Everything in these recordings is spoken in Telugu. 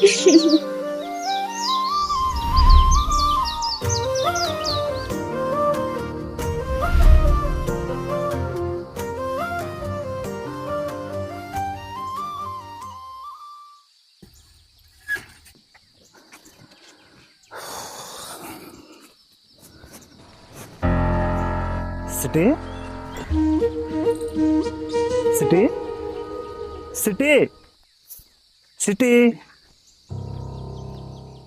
City city city city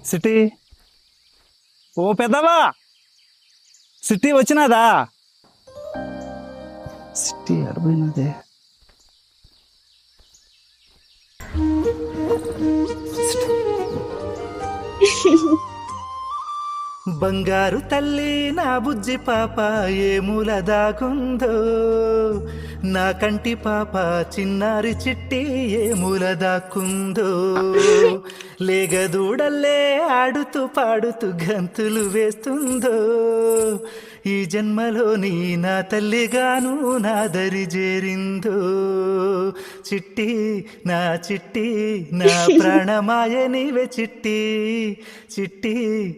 city? ఓ పెద్దవా సిటీ వచ్చినాదా? సిటీ అడిపోయినదే బంగారు తల్లి నా బుజ్జి పాప ఏ మూల దాగుందో? నా కంటి పాప చిన్నారి చిట్టి ఏ మూల దాక్కుందో? లేగదూడల్లే ఆడుతూ పాడుతూ గంతులు వేస్తుందో? ఈ జన్మలోని నా తల్లిగాను నా దరి చేరిందో. చిట్టి నా చిట్టి నా ప్రాణమాయ నీవే చిట్టి. చిట్టి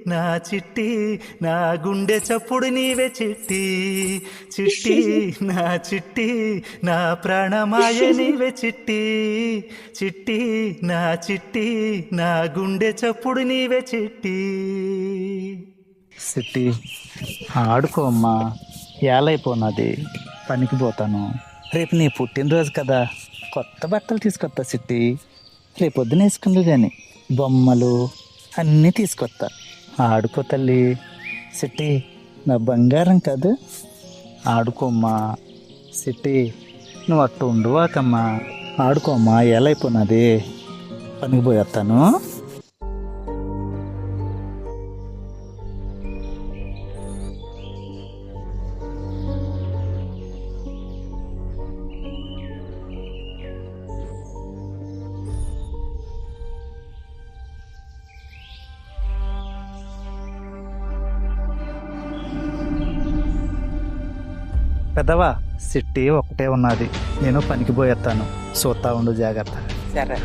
నా చిట్టి నా గుండె చప్పుడు నీవే చిట్టి. చిట్టి నా చిట్టి నా ప్రాణమాయ నీవే చిట్టి. చిట్టి నా చిట్టి నా గుండె చప్పుడు నీవే చిట్టి. సిట్టి. ఆడుకో అమ్మా. ఏలైపోనది పనికి పోతాను. రేపు నీ పుట్టినరోజు కదా. కొత్త బట్టలు తీసుకొస్తా సిట్టి. రేపు పొద్దున వేసుకుంది కానీ బొమ్మలు అన్నీ తీసుకొస్తా ఆడుకో తల్లి. సిట్టి నా బంగారం కాదు. ఆడుకోమ్మా సిట్టి నువ్వు అట్టు ఉండువాకమ్మా. ఆడుకోమ్మా ఏలైపోయినది పనికి పోయేస్తాను పెద్దవా? సిట్టి ఒకటే ఉన్నది. నేను పనికిపోయేస్తాను చూస్తా ఉండు జాగ్రత్త. సరే.